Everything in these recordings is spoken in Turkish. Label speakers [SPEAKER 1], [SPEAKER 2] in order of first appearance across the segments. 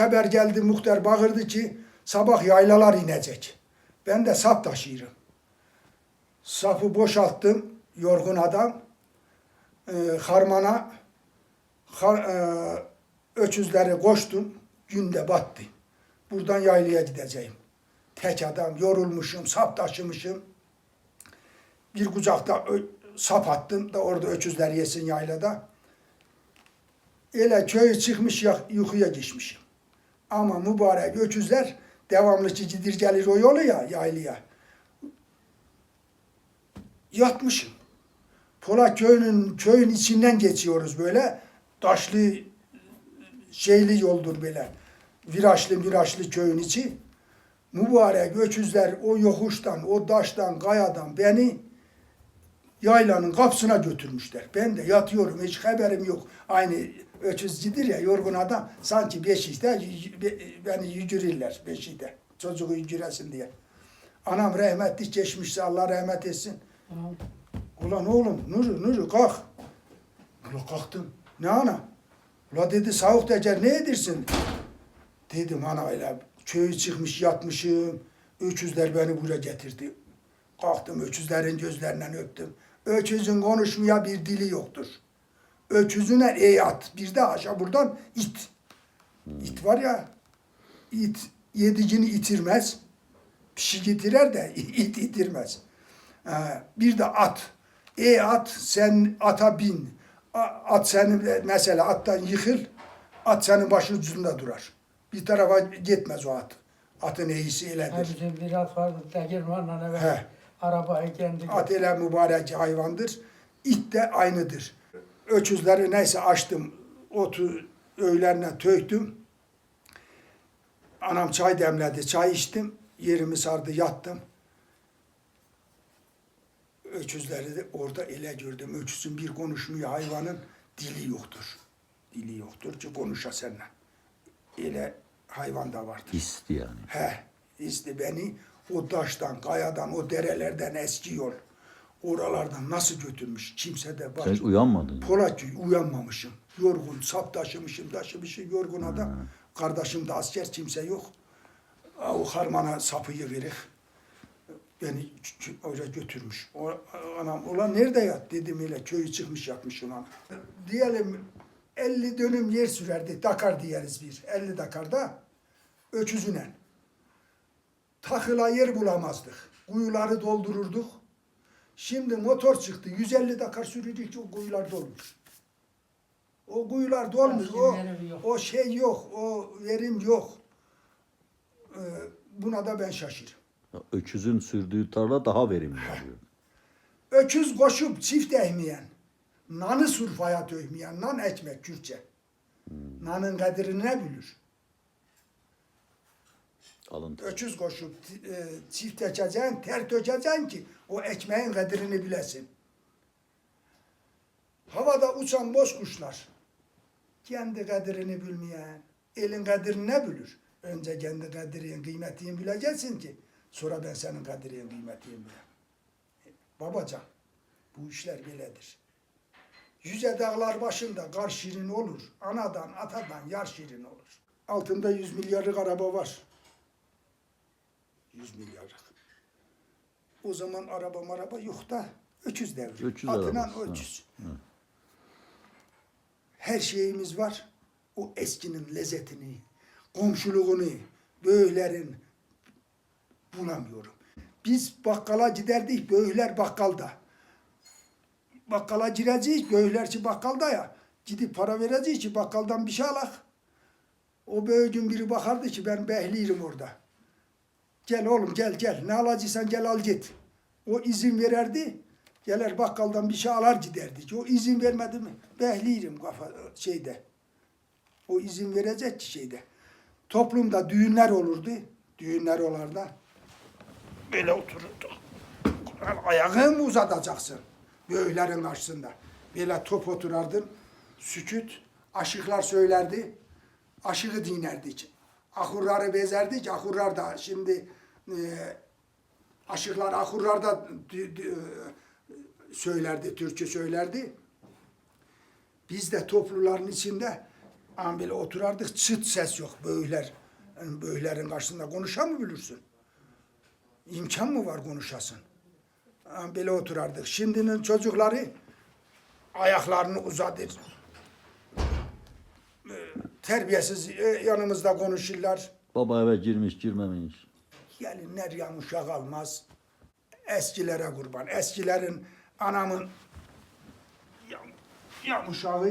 [SPEAKER 1] haber geldi muhtar bağırdı ki sabah yaylalar inecek. Ben de sap taşıyorum. Sapı boşalttım yorgun adam. Ee, harmana har, e, öküzleri koştum. Günde battı. Buradan yaylaya gideceğim. Tek adam yorulmuşum, sap taşımışım. Bir kucakta sap attım da orada öküzler yesin yaylada. Ele köye çıkmış ya- yukarıya geçmişim. Ama mübarek öküzler devamlı gidir gelir o yolu ya yaylaya. Yatmışım. Pola köyünün köyün içinden geçiyoruz böyle. Taşlı şeyli yoldur böyle. Virajlı virajlı köyün içi. Mübarek öküzler o yokuştan, o taştan, kayadan beni yaylanın kapısına götürmüşler. Ben de yatıyorum hiç haberim yok. Aynı öküzcidir ya yorgun adam sanki beşikte beni yücürürler beşikte. Çocuğu yücüresin diye. Anam rahmetli geçmişse Allah rahmet etsin. Ulan oğlum Nuri Nuri kalk. Ulan kalktım. Ne ana? Ula dedi soğuk tecer ne edirsin? Dedim ana öyle köyü çıkmış yatmışım. Öküzler beni buraya getirdi. Kalktım öküzlerin gözlerinden öptüm. Öküzün konuşmaya bir dili yoktur. Öküzüne ey at. Bir de aşağı buradan it. İt var ya. it yedicini itirmez. Pişi getirer de it itirmez. Ee, bir de at. Ey at sen ata bin. At senin mesela attan yıkıl. At senin başının ucunda durar. Bir tarafa gitmez o at. Atın iyisi
[SPEAKER 2] Ha,
[SPEAKER 1] eyledir.
[SPEAKER 2] bizim bir at vardı Tegirman'la evet. Arabayı kendi
[SPEAKER 1] At ile mübarek hayvandır. İt de aynıdır. Öküzleri neyse açtım. Otu öğlerine töktüm. Anam çay demledi. Çay içtim. Yerimi sardı yattım. Öküzleri de orada ele gördüm. Öküzün bir konuşmuyor hayvanın dili yoktur. Dili yoktur ki konuşa seninle. Ele hayvan da vardır.
[SPEAKER 3] Histi yani.
[SPEAKER 1] He, işte beni o taştan, kayadan, o derelerden eski yol. Oralardan nasıl götürmüş kimse de bak.
[SPEAKER 3] Sen uyanmadın.
[SPEAKER 1] Polatköy uyanmamışım. Yorgun, sap taşımışım, taşımışım yorgun adam. Kardeşim de asker kimse yok. O harmana sapıyı verir. Beni oraya götürmüş. O, anam ulan nerede yat dedim öyle köyü çıkmış yatmışım ana. Diyelim 50 dönüm yer sürerdi. Dakar diyeriz bir. 50 Dakar'da öküzüne. Takıla yer bulamazdık. Kuyuları doldururduk. Şimdi motor çıktı. 150 Dakar sürdük o kuyular dolmuş. O kuyular dolmuş. O, o şey yok. O verim yok. Ee, buna da ben şaşırım.
[SPEAKER 3] Öküzün sürdüğü tarla daha verimli oluyor.
[SPEAKER 1] Öküz koşup çift ehmeyen, nanı surfaya dövmeyen, nan ekmek Kürtçe. Nanın kadrini ne bilir?
[SPEAKER 3] Alıntı.
[SPEAKER 1] Öküz koşup e, çift ekeceksin, ter dökeceksin ki o ekmeğin kadrini bilesin. Havada uçan boş kuşlar, kendi kadrini bilmeyen, elin kadrini ne bilir? Önce kendi kadrini, kıymetini bileceksin ki, sonra ben senin kadrini, kıymetini bileyim. Babacan, bu işler böyledir. Yüce dağlar başında kar şirin olur. Anadan, atadan yar şirin olur. Altında yüz milyarlık araba var. Yüz milyarlık. O zaman araba maraba yok da öküz devri.
[SPEAKER 3] Öküz
[SPEAKER 1] Atına
[SPEAKER 3] arabası, ha,
[SPEAKER 1] öküz. Her şeyimiz var. O eskinin lezzetini, komşuluğunu, böylerin bulamıyorum. Biz bakkala giderdik, böyler bakkalda. Bakkala gireceğiz, böylerçi bakkalda ya. Gidip para vereceğiz ki bakkaldan bir şey alak. O böğün biri bakardı ki ben behliyim orada. Gel oğlum gel gel. Ne alacaksan gel al git. O izin vererdi. Gelir bakkaldan bir şey alar giderdi. O izin vermedi mi? Behliyim kafa şeyde. O izin verecek ki şeyde. Toplumda düğünler olurdu. Düğünler olarda. Böyle otururdu. Ayağını uzatacaksın? Böylerin karşısında. Böyle top oturardın. Süküt. Aşıklar söylerdi. Aşığı dinlerdik. Ahurları bezerdik. Ahurlar da şimdi e, aşıklar ahurlar da söylerdi, türkü söylerdi. Biz de topluların içinde An bile oturardık çıt ses yok böyler. Yani böylerin karşısında konuşan mı bilirsin? İmkan mı var konuşasın? An bile oturardık. Şimdinin çocukları ayaklarını uzadır. Terbiyesiz e, yanımızda konuşurlar.
[SPEAKER 3] Baba eve girmiş girmemiş.
[SPEAKER 1] Gelinler yamuşak almaz. Eskilere kurban. Eskilerin anamın yam, yamuşağı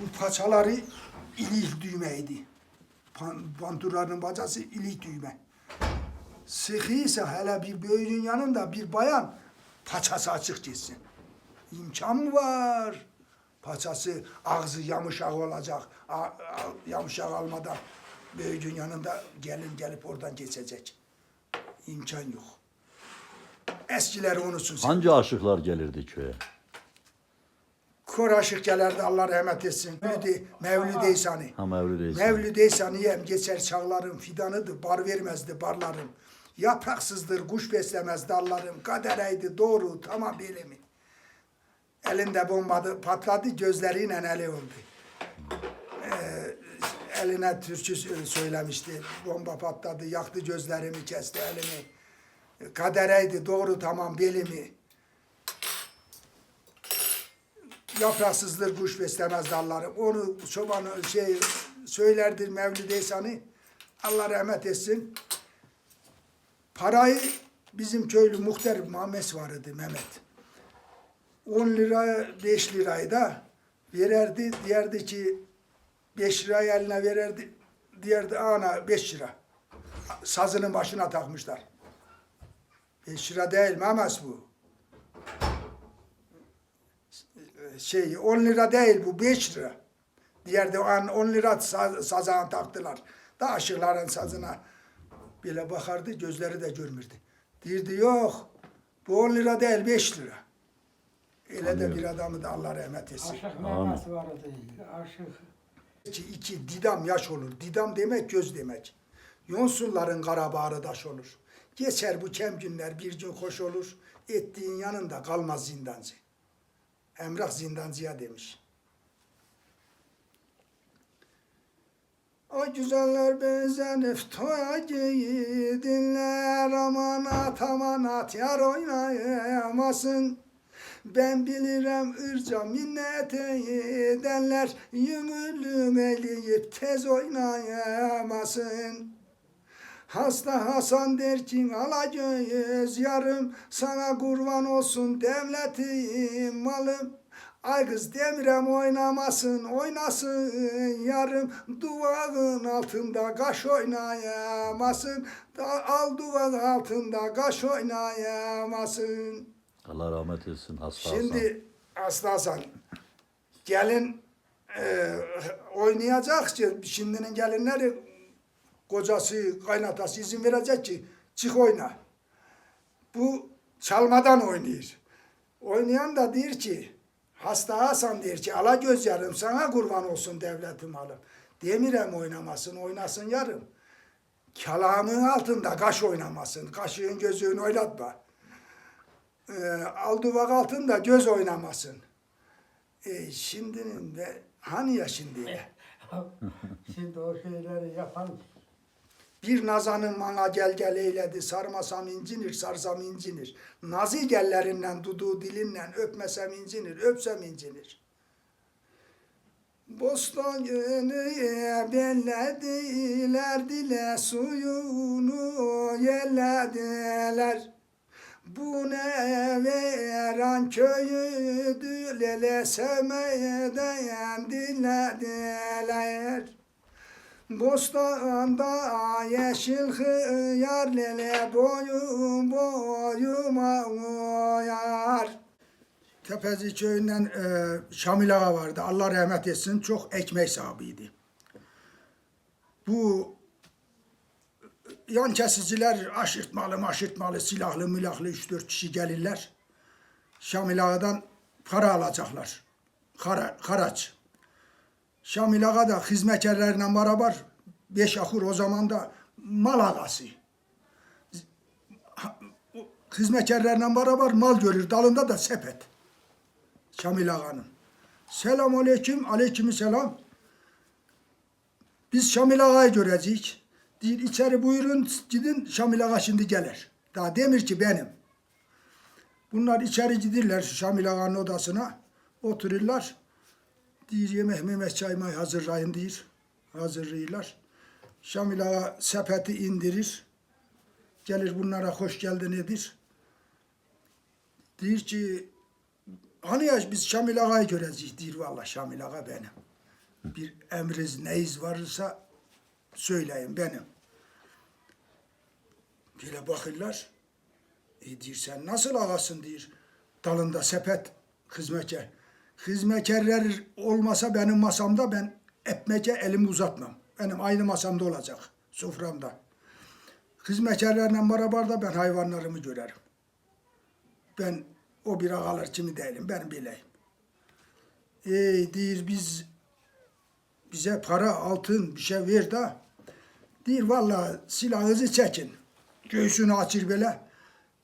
[SPEAKER 1] bu paçaları ilik düğmeydi. Pan, pantolonun bacası ilik düğme. Sıkıysa hele bir büyüğün yanında bir bayan paçası açık gitsin. İmkan mı var? Paçası, ağzı yamuşak olacak. A, a- yamuşak almadan büyüğün yanında gelin gelip oradan geçecek. İmkan yok. Eskileri unutsun sen.
[SPEAKER 3] Hangi aşıklar gelirdi köye?
[SPEAKER 1] Kor aşık gelirdi Allah rahmet etsin. Mevlüde, Mevlüde İhsan'ı.
[SPEAKER 3] Ha.
[SPEAKER 1] Mevlüde İhsan'ı yem geçer çağlarım, fidanıdı, bar vermezdi barlarım. Yapraksızdır, kuş beslemez dallarım. Kadereydi doğru, tamam bilimi. Elinde bombadı, patladı, gözleriyle eli oldu. Ee, eline türkü sö- söylemişti. Bomba patladı, yaktı gözlerimi, kesti elimi. Kadereydi doğru, tamam bilimi. Yapraksızdır kuş beslemez dallarım. Onu çobanı şey söylerdir Mevlid İhsan'ı. Allah rahmet etsin. Parayı bizim köylü muhtar Mehmet vardı Mehmet. 10 lira 5 lirayı da vererdi. Diyerdi ki 5 lirayı eline vererdi. Diyerdi ana 5 lira. Sazının başına takmışlar. 5 lira değil Mehmet bu. şey 10 lira değil bu 5 lira. Diğer de o an 10 lira saz, sazağın taktılar. Da aşıkların sazına böyle bakardı gözleri de görmürdü. Dirdi yok bu 10 lira değil 5 lira. Öyle de bir adamı da Allah rahmet etsin.
[SPEAKER 2] Aşık Mehmet vardı. Aşık.
[SPEAKER 1] İki, iki didam yaş olur. Didam demek göz demek. Yonsulların kara bağrı daş olur. Geçer bu kem günler bir gün hoş olur. Ettiğin yanında kalmaz zindancı. Emrah zindancıya demiş. O güzeller bezenip toya gidinler aman at aman at yar oynayamasın. Ben bilirim ırca minnet edenler yümülüm eleyip tez oynayamasın. Hasta Hasan der ki ala göz yarım sana kurban olsun devletim malım. Ay kız demirem oynamasın oynasın yarım duvağın altında kaş oynayamasın Da- al duvağın altında kaş oynayamasın.
[SPEAKER 3] Allah rahmet etsin hasta
[SPEAKER 1] Şimdi Aslı Hasan gelin e, oynayacak ki şimdinin gelinleri kocası kaynatası izin verecek ki çık oyna. Bu çalmadan oynuyor. Oynayan da diyor ki hasta Hasan diyor ki ala göz yarım sana kurban olsun devletim alım. Demirem oynamasın oynasın yarım. Kalamın altında kaş oynamasın. Kaşığın gözünü oynatma e, alduvak altında göz oynamasın. E, şimdinin ve hani ya şimdi
[SPEAKER 2] Şimdi o şeyleri yapan
[SPEAKER 1] bir nazanın bana gel gel eyledi sarmasam incinir sarsam incinir. Nazi gellerinden duduğu dilinden öpmesem incinir öpsem incinir. Bostan yönüye bellediler dile suyunu yellediler. Bu ne veren köyü dülele sevmeden dinlediler. Bostanda yeşil hıyar lele boyum boyuma uyar. Tepezi köyünden e, Şamil Ağa vardı. Allah rahmet etsin. Çok ekmek sahibiydi. Bu yan kesiciler aşırtmalı maşırtmalı silahlı milahlı 3-4 kişi gelirler. Şamil Ağa'dan para alacaklar. Kara, haraç. Şamil Ağa da hizmetkarlarla beraber beş ahur o zaman da mal ağası. Hizmetkarlarla beraber mal görür. Dalında da sepet. Şamil Ağa'nın. Selam aleyküm. Aleyküm selam. Biz Şamil Ağa'yı göreceğiz. Değil, içeri buyurun gidin Şamil Ağa şimdi gelir. Daha demir ki benim. Bunlar içeri gidirler Şamil Ağa'nın odasına. Otururlar. Deyir yemek memek çay may hazırlayın deyir. Hazırlayırlar. Şamil Ağa sepeti indirir. Gelir bunlara hoş geldin edir. Deyir ki hani ya biz Şamil Ağa'yı göreceğiz. Deyir valla Şamil Ağa benim. Bir emriz neyiz varsa söyleyin benim. Böyle bakırlar. E diyor sen nasıl ağasın diyor. Dalında sepet hizmetçi. Hizmetçiler olmasa benim masamda ben ekmeğe elimi uzatmam. Benim aynı masamda olacak. Soframda. Hizmetçilerle beraber ben hayvanlarımı görerim. Ben o bir ağalar kimi değilim. Ben bileyim. Ey diyor biz bize para, altın bir şey ver de Deyir valla silahınızı çekin. Göğsünü açır böyle.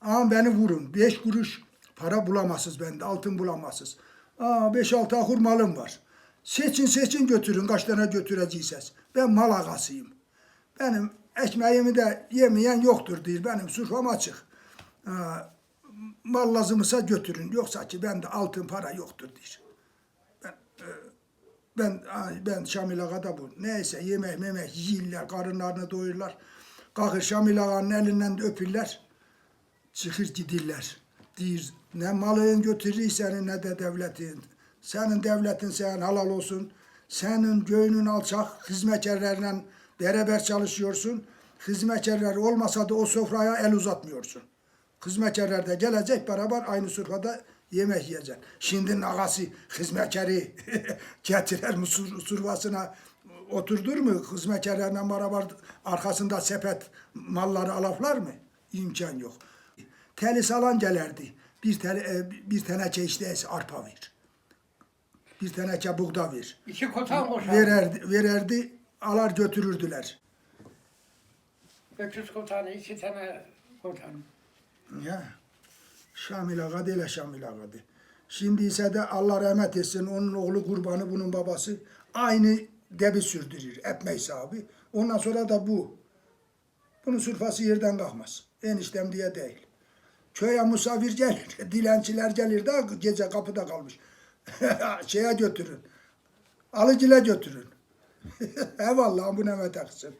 [SPEAKER 1] Ama beni vurun. Beş kuruş para bulamazsınız bende. Altın bulamazsınız. Aa beş altı ahur malım var. Seçin seçin götürün. Kaç tane götüreceksiniz. Ben mal ağasıyım. Benim ekmeğimi de yemeyen yoktur değil. Benim sufram açık. Aa, mal lazımsa götürün. Yoksa ki bende altın para yoktur değil. Ben ben Şamil Ağa'da bu. Neyse yemek memek yiyirler, karınlarını doyurlar. Kalkır Şamil Ağa'nın elinden de öpürler. Çıkır gidirler. Deyir ne malın götürür seni ne de devletin. Senin devletin senin halal olsun. Senin göğünün alçak hizmetçilerle beraber çalışıyorsun. Hizmetçiler olmasa da o sofraya el uzatmıyorsun. Hizmetçiler de gelecek beraber aynı sofrada yemek yiyecek. Şimdi ağası hizmetçeri getirir mi sur, survasına oturdur mu? Hizmetçilerle beraber arkasında sepet malları alaflar mı? İmkan yok. Teli salan gelirdi. Bir, tane, e, bir teneke işte arpa ver. Bir teneke buğda ver.
[SPEAKER 2] İki kotan koşar.
[SPEAKER 1] Vererdi, vererdi alar götürürdüler.
[SPEAKER 2] Öküz kotanı, iki tane kotan.
[SPEAKER 1] Ya. Şamil Ağa değil Şamil Ağa değil. Şimdi ise de Allah rahmet etsin onun oğlu kurbanı bunun babası aynı debi sürdürür. Ekmek sahibi. Ondan sonra da bu. Bunun sırfası yerden kalkmaz. Eniştem diye değil. Köye misafir gelir. Dilenciler gelir de gece kapıda kalmış. Şeye götürün. Alıcıla götürün. Eyvallah bu ne taksın.